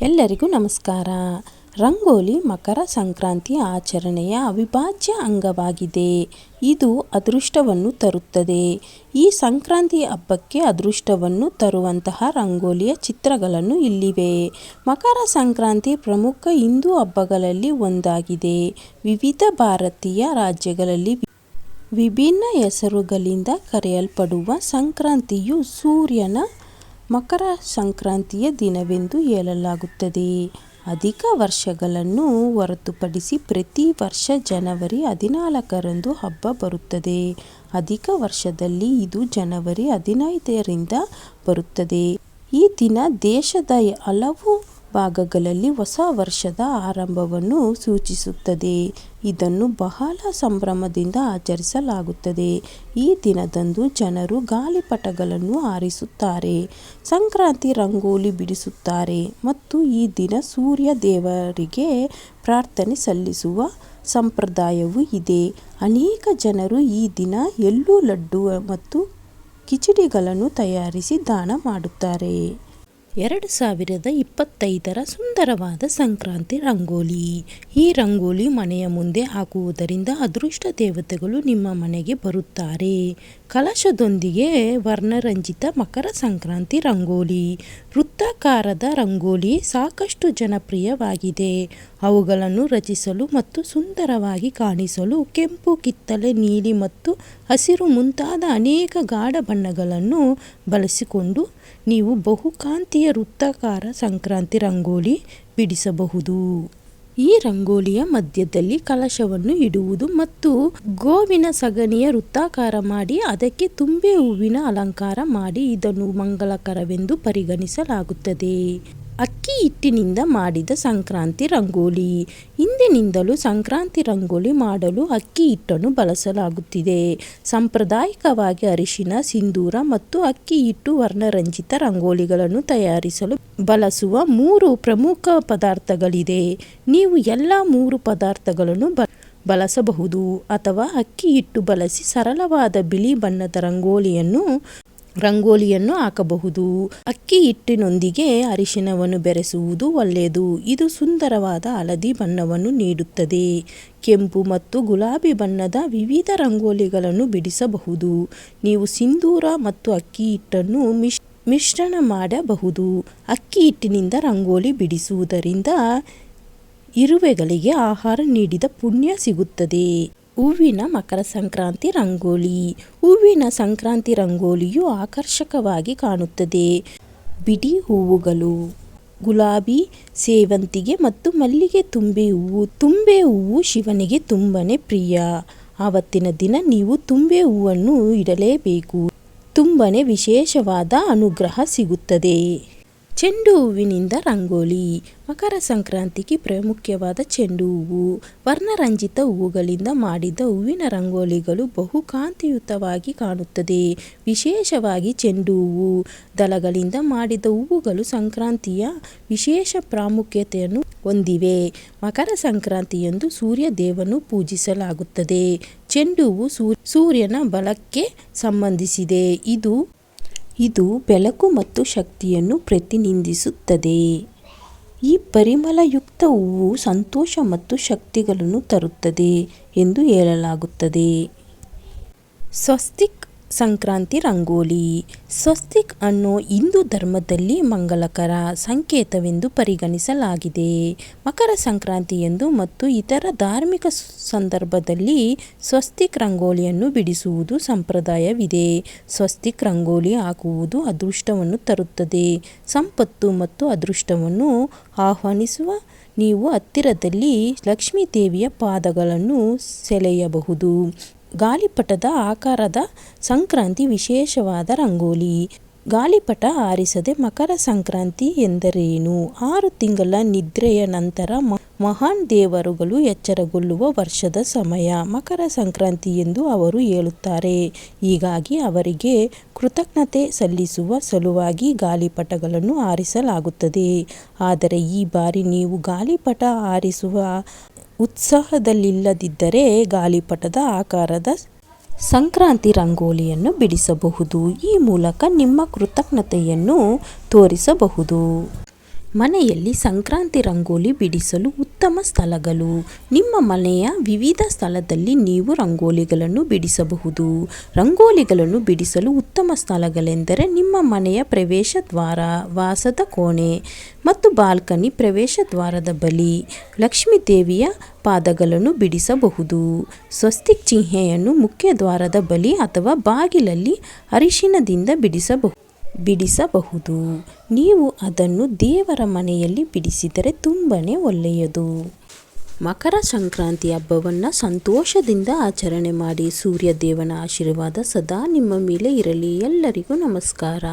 ಎಲ್ಲರಿಗೂ ನಮಸ್ಕಾರ. ರಂಗೋಲಿ ಮಕರ ಸಂಕ್ರಾಂತಿ ಆಚರಣೆಯ ಅವಿಭಾಜ್ಯ ಅಂಗವಾಗಿದೆ. ಇದು ಅದೃಷ್ಟವನ್ನು ತರುತ್ತದೆ. ಈ ಸಂಕ್ರಾಂತಿ ಹಬ್ಬಕ್ಕೆ ಅದೃಷ್ಟವನ್ನು ತರುವಂತಹ ರಂಗೋಲಿಯ ಚಿತ್ರಗಳನ್ನು ಇಲ್ಲಿವೆ. ಮಕರ ಸಂಕ್ರಾಂತಿ ಪ್ರಮುಖ ಹಿಂದೂ ಹಬ್ಬಗಳಲ್ಲಿ ಒಂದಾಗಿದೆ. ವಿವಿಧ ಭಾರತೀಯ ರಾಜ್ಯಗಳಲ್ಲಿ ವಿಭಿನ್ನ ಹೆಸರುಗಳಿಂದ ಕರೆಯಲ್ಪಡುವ ಸಂಕ್ರಾಂತಿಯು ಸೂರ್ಯನ ಮಕರ ಸಂಕ್ರಾಂತಿಯ ದಿನವೆಂದು ಹೇಳಲಾಗುತ್ತದೆ. ಅಧಿಕ ವರ್ಷಗಳನ್ನು ಹೊರತುಪಡಿಸಿ ಪ್ರತಿ ವರ್ಷ ಜನವರಿ ಹದಿನಾಲ್ಕರಂದು ಹಬ್ಬ ಬರುತ್ತದೆ. ಅಧಿಕ ವರ್ಷದಲ್ಲಿ ಇದು ಜನವರಿ ಹದಿನೈದರಿಂದ ಬರುತ್ತದೆ. ಈ ದಿನ ದೇಶದ ಹಲವು ಭಾಗಗಳಲ್ಲಿ ಹೊಸ ವರ್ಷದ ಆರಂಭವನ್ನು ಸೂಚಿಸುತ್ತದೆ. ಇದನ್ನು ಬಹಳ ಸಂಭ್ರಮದಿಂದ ಆಚರಿಸಲಾಗುತ್ತದೆ. ಈ ದಿನದಂದು ಜನರು ಗಾಳಿಪಟಗಳನ್ನು ಆರಿಸುತ್ತಾರೆ ಸಂಕ್ರಾಂತಿ ರಂಗೋಲಿ ಬಿಡಿಸುತ್ತಾರೆ ಮತ್ತು ಈ ದಿನ ಸೂರ್ಯ ದೇವರಿಗೆ ಪ್ರಾರ್ಥನೆ ಸಲ್ಲಿಸುವ ಸಂಪ್ರದಾಯವೂ ಇದೆ. ಅನೇಕ ಜನರು ಈ ದಿನ ಎಳ್ಳು ಲಡ್ಡು ಮತ್ತು ಕಿಚಡಿಗಳನ್ನು ತಯಾರಿಸಿ ದಾನ ಮಾಡುತ್ತಾರೆ. ಎರಡು ಸಾವಿರದ ಇಪ್ಪತ್ತೈದರ ಸುಂದರವಾದ ಸಂಕ್ರಾಂತಿ ರಂಗೋಲಿ. ಈ ರಂಗೋಲಿ ಮನೆಯ ಮುಂದೆ ಹಾಕುವುದರಿಂದ ಅದೃಷ್ಟ ದೇವತೆಗಳು ನಿಮ್ಮ ಮನೆಗೆ ಬರುತ್ತಾರೆ. ಕಲಶದೊಂದಿಗೆ ವರ್ಣರಂಜಿತ ಮಕರ ಸಂಕ್ರಾಂತಿ ರಂಗೋಲಿ. ವೃತ್ತಾಕಾರದ ರಂಗೋಲಿ ಸಾಕಷ್ಟು ಜನಪ್ರಿಯವಾಗಿದೆ. ಅವುಗಳನ್ನು ರಚಿಸಲು ಮತ್ತು ಸುಂದರವಾಗಿ ಕಾಣಿಸಲು ಕೆಂಪು ಕಿತ್ತಳೆ, ನೀಲಿ ಮತ್ತು ಹಸಿರು ಮುಂತಾದ ಅನೇಕ ಗಾಢ ಬಣ್ಣಗಳನ್ನು ಬಳಸಿಕೊಂಡು ನೀವು ಬಹುಕಾಂತೀಯ ವೃತ್ತಾಕಾರ ಸಂಕ್ರಾಂತಿ ರಂಗೋಲಿ ಬಿಡಿಸಬಹುದು. ಈ ರಂಗೋಲಿಯ ಮಧ್ಯದಲ್ಲಿ ಕಲಶವನ್ನು ಇಡುವುದು ಮತ್ತು ಗೋವಿನ ಸಗಣಿಯ ವೃತ್ತಾಕಾರ ಮಾಡಿ ಅದಕ್ಕೆ ತುಂಬೆ ಹೂವಿನ ಅಲಂಕಾರ ಮಾಡಿ ಇದನ್ನು ಮಂಗಳಕರವೆಂದು ಪರಿಗಣಿಸಲಾಗುತ್ತದೆ. ಅಕ್ಕಿ ಹಿಟ್ಟಿನಿಂದ ಮಾಡಿದ ಸಂಕ್ರಾಂತಿ ರಂಗೋಲಿ. ಹಿಂದಿನಿಂದಲೂ ಸಂಕ್ರಾಂತಿ ರಂಗೋಲಿ ಮಾಡಲು ಅಕ್ಕಿ ಹಿಟ್ಟನ್ನು ಬಳಸಲಾಗುತ್ತಿದೆ. ಸಾಂಪ್ರದಾಯಿಕವಾಗಿ ಅರಿಶಿನ, ಸಿಂಧೂರ ಮತ್ತು ಅಕ್ಕಿ ಹಿಟ್ಟು ವರ್ಣರಂಜಿತ ರಂಗೋಲಿಗಳನ್ನು ತಯಾರಿಸಲು ಬಳಸುವ ಮೂರು ಪ್ರಮುಖ ಪದಾರ್ಥಗಳಿದೆ. ನೀವು ಎಲ್ಲ ಮೂರು ಪದಾರ್ಥಗಳನ್ನು ಬಳಸಬಹುದು. ಅಥವಾ ಅಕ್ಕಿ ಹಿಟ್ಟು ಬಳಸಿ ಸರಳವಾದ ಬಿಳಿ ಬಣ್ಣದ ರಂಗೋಲಿಯನ್ನು ರಂಗೋಲಿಯನ್ನು ಹಾಕಬಹುದು. ಅಕ್ಕಿ ಹಿಟ್ಟಿನೊಂದಿಗೆ ಅರಿಶಿನವನ್ನು ಬೆರೆಸುವುದು ಒಳ್ಳೆಯದು. ಇದು ಸುಂದರವಾದ ಹಳದಿ ಬಣ್ಣವನ್ನು ನೀಡುತ್ತದೆ. ಕೆಂಪು ಮತ್ತು ಗುಲಾಬಿ ಬಣ್ಣದ ವಿವಿಧ ರಂಗೋಲಿಗಳನ್ನು ಬಿಡಿಸಬಹುದು. ನೀವು ಸಿಂಧೂರ ಮತ್ತು ಅಕ್ಕಿ ಹಿಟ್ಟನ್ನು ಮಿಶ್, ಮಿಶ್ರಣ ಮಾಡಬಹುದು. ಅಕ್ಕಿ ಹಿಟ್ಟಿನಿಂದ ರಂಗೋಲಿ ಬಿಡಿಸುವುದರಿಂದ ಇರುವೆಗಳಿಗೆ ಆಹಾರ ನೀಡಿದ ಪುಣ್ಯ ಸಿಗುತ್ತದೆ. ಹೂವಿನ ಮಕರ ಸಂಕ್ರಾಂತಿ ರಂಗೋಲಿ. ಹೂವಿನ ಸಂಕ್ರಾಂತಿ ರಂಗೋಲಿಯು ಆಕರ್ಷಕವಾಗಿ ಕಾಣುತ್ತದೆ. ಬಿಡಿ ಹೂವುಗಳು, ಗುಲಾಬಿ ಸೇವಂತಿಗೆ ಮತ್ತು ಮಲ್ಲಿಗೆ ತುಂಬೆ ಹೂವು. ತುಂಬೆ ಹೂವು ಶಿವನಿಗೆ ತುಂಬನೇ ಪ್ರಿಯ. ಆವತ್ತಿನ ದಿನ ನೀವು ತುಂಬೆ ಹೂವನ್ನು ಇಡಲೇಬೇಕು. ತುಂಬನೇ ವಿಶೇಷವಾದ ಅನುಗ್ರಹ ಸಿಗುತ್ತದೆ. ಚೆಂಡು ಹೂವಿನಿಂದ ರಂಗೋಲಿ. ಮಕರ ಸಂಕ್ರಾಂತಿಗೆ ಪ್ರಾಮುಖ್ಯವಾದ ಚೆಂಡು ಹೂವು ವರ್ಣರಂಜಿತ ಹೂವುಗಳಿಂದ ಮಾಡಿದ ಹೂವಿನ ರಂಗೋಲಿಗಳು ಬಹುಕಾಂತಿಯುತವಾಗಿ ಕಾಣುತ್ತದೆ. ವಿಶೇಷವಾಗಿ ಚೆಂಡು ಹೂವು ದಳಗಳಿಂದ ಮಾಡಿದ ಹೂವುಗಳು ಸಂಕ್ರಾಂತಿಯ ವಿಶೇಷ ಪ್ರಾಮುಖ್ಯತೆಯನ್ನು ಹೊಂದಿವೆ. ಮಕರ ಸಂಕ್ರಾಂತಿಯಂದು ಸೂರ್ಯ ದೇವನು ಪೂಜಿಸಲಾಗುತ್ತದೆ. ಚೆಂಡು ಹೂವು ಸೂರ್ಯನ ಬಲಕ್ಕೆ ಸಂಬಂಧಿಸಿದೆ. ಇದು ಇದು ಬೆಳಕು ಮತ್ತು ಶಕ್ತಿಯನ್ನು ಪ್ರತಿನಿಧಿಸುತ್ತದೆ. ಈ ಪರಿಮಳಯುಕ್ತ ಹೂವು ಸಂತೋಷ ಮತ್ತು ಶಕ್ತಿಗಳನ್ನು ತರುತ್ತದೆ ಎಂದು ಹೇಳಲಾಗುತ್ತದೆ. ಸ್ವಸ್ತಿಕ್ ಸಂಕ್ರಾಂತಿ ರಂಗೋಲಿ. ಸ್ವಸ್ತಿಕ್ ಅನ್ನು ಹಿಂದೂ ಧರ್ಮದಲ್ಲಿ ಮಂಗಳಕರ ಸಂಕೇತವೆಂದು ಪರಿಗಣಿಸಲಾಗಿದೆ. ಮಕರ ಸಂಕ್ರಾಂತಿಯಂದು ಮತ್ತು ಇತರ ಧಾರ್ಮಿಕ ಸಂದರ್ಭದಲ್ಲಿ ಸ್ವಸ್ತಿಕ್ ರಂಗೋಲಿಯನ್ನು ಬಿಡಿಸುವುದು ಸಂಪ್ರದಾಯವಿದೆ. ಸ್ವಸ್ತಿಕ್ ರಂಗೋಲಿ ಹಾಕುವುದು ಅದೃಷ್ಟವನ್ನು ತರುತ್ತದೆ. ಸಂಪತ್ತು ಮತ್ತು ಅದೃಷ್ಟವನ್ನು ಆಹ್ವಾನಿಸುವ ನೀವು ಹತ್ತಿರದಲ್ಲಿ ಲಕ್ಷ್ಮೀ ದೇವಿಯ ಪಾದಗಳನ್ನು ಸೆಳೆಯಬಹುದು. ಗಾಳಿಪಟದ ಆಕಾರದ ಸಂಕ್ರಾಂತಿ ವಿಶೇಷವಾದ ರಂಗೋಲಿ. ಗಾಳಿಪಟ ಆರಿಸದೆ ಮಕರ ಸಂಕ್ರಾಂತಿ ಎಂದರೇನು? ಆರು ತಿಂಗಳ ನಿದ್ರೆಯ ನಂತರ ಮಹಾನ್ ದೇವರುಗಳು ಎಚ್ಚರಗೊಳ್ಳುವ ವರ್ಷದ ಸಮಯ, ಮಕರ ಸಂಕ್ರಾಂತಿ ಎಂದು ಅವರು ಹೇಳುತ್ತಾರೆ. ಹೀಗಾಗಿ ಅವರಿಗೆ ಕೃತಜ್ಞತೆ ಸಲ್ಲಿಸುವ ಸಲುವಾಗಿ ಗಾಳಿಪಟಗಳನ್ನು ಆರಿಸಲಾಗುತ್ತದೆ. ಆದರೆ ಈ ಬಾರಿ ನೀವು ಗಾಲಿಪಟ ಹಾರಿಸುವ ಉತ್ಸಾಹದಲ್ಲಿಲ್ಲದಿದ್ದರೆ ಗಾಳಿಪಟದ ಆಕಾರದ ಸಂಕ್ರಾಂತಿ ರಂಗೋಲಿಯನ್ನು ಬಿಡಿಸಬಹುದು. ಈ ಮೂಲಕ ನಿಮ್ಮ ಕೃತಜ್ಞತೆಯನ್ನು ತೋರಿಸಬಹುದು. ಮನೆಯಲ್ಲಿ ಸಂಕ್ರಾಂತಿ ರಂಗೋಲಿ ಬಿಡಿಸಲು ಉತ್ತಮ ಸ್ಥಳಗಳು. ನಿಮ್ಮ ಮನೆಯ ವಿವಿಧ ಸ್ಥಳದಲ್ಲಿ ನೀವು ರಂಗೋಲಿಗಳನ್ನು ಬಿಡಿಸಬಹುದು. ರಂಗೋಲಿಗಳನ್ನು ಬಿಡಿಸಲು ಉತ್ತಮ ಸ್ಥಳಗಳೆಂದರೆ ನಿಮ್ಮ ಮನೆಯ ಪ್ರವೇಶ ದ್ವಾರ, ವಾಸದ ಕೋಣೆ ಮತ್ತು ಬಾಲ್ಕನಿ ಪ್ರವೇಶ ದ್ವಾರದ ಬಳಿ ಲಕ್ಷ್ಮೀ ದೇವಿಯ ಪಾದಗಳನ್ನು ಬಿಡಿಸಬಹುದು. ಸ್ವಸ್ತಿಕ್ ಚಿಹ್ನೆಯನ್ನು ಮುಖ್ಯ ದ್ವಾರದ ಬಳಿ ಅಥವಾ ಬಾಗಿಲಲ್ಲಿ ಅರಿಶಿನದಿಂದ ಬಿಡಿಸಬಹುದು. ಬಿಡಿಸಬಹುದು. ನೀವು ಅದನ್ನು ದೇವರ ಮನೆಯಲ್ಲಿ ಬಿಡಿಸಿದರೆ ತುಂಬಾ ಒಳ್ಳೆಯದು. ಮಕರ ಸಂಕ್ರಾಂತಿ ಹಬ್ಬವನ್ನು ಸಂತೋಷದಿಂದ ಆಚರಣೆ ಮಾಡಿ ಸೂರ್ಯ ದೇವನ ಆಶೀರ್ವಾದ ಸದಾ ನಿಮ್ಮ ಮೇಲೆ ಇರಲಿ. ಎಲ್ಲರಿಗೂ ನಮಸ್ಕಾರ.